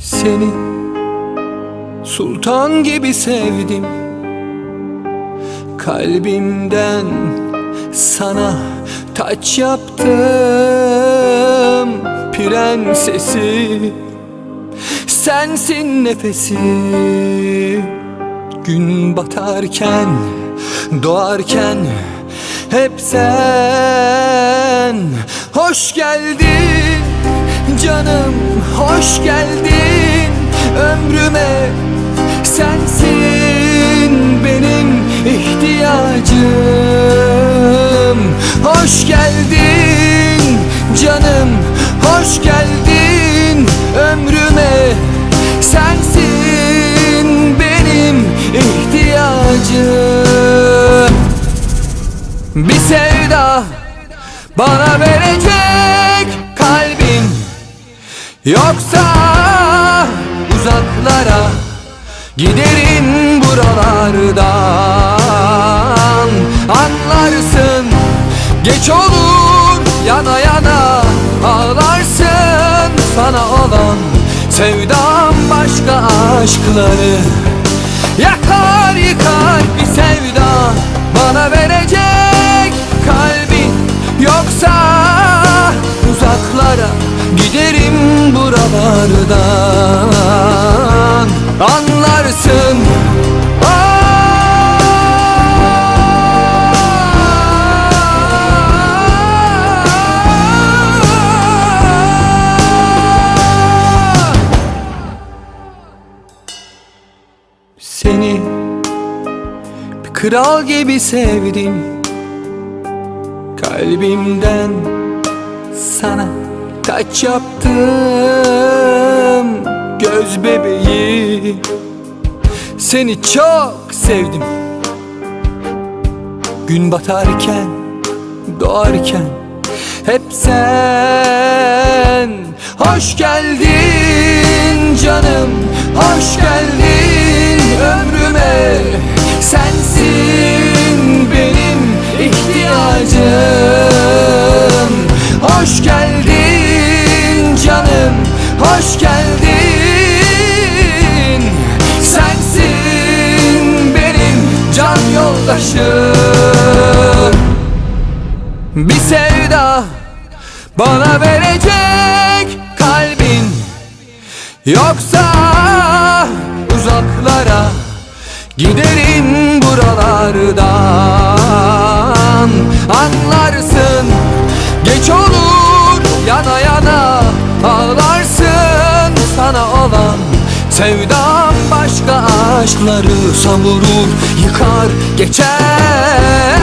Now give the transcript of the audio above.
Seni. Sultan gibi sevdim. Kalbimden sana taç yaptım. Prensesi Sensin nefesi. Gün batarken Doğarken Hep sen. Hoş geldin Canım hoş geldin Ömrüme. Sensin benim ihtiyacım. Hoş geldin canım Hoş geldin ömrüme. Sensin benim ihtiyacım. Bir sevda bana verecek kalbin Yoksa uzaklara giderin buralardan. Anlarsın geç olur yana yana. Ağlarsın sana olan Sevdam başka aşkları yakar yıkar bir sevda buralardan Anlarsın. Seni bir kral gibi sevdim. Kalbimden sana taç yaptım Göz bebeği. Seni çok sevdim. Gün batarken Doğarken Hep sen. Hoş geldin canım Hoş geldin yoldaşım Bir sevda bana verecek kalbin. Yoksa uzaklara giderin buralardan. Anlarsın geç olur yana yana. Ağlarsın sana olan Sevdam başka aşkları savurur yıkar geçer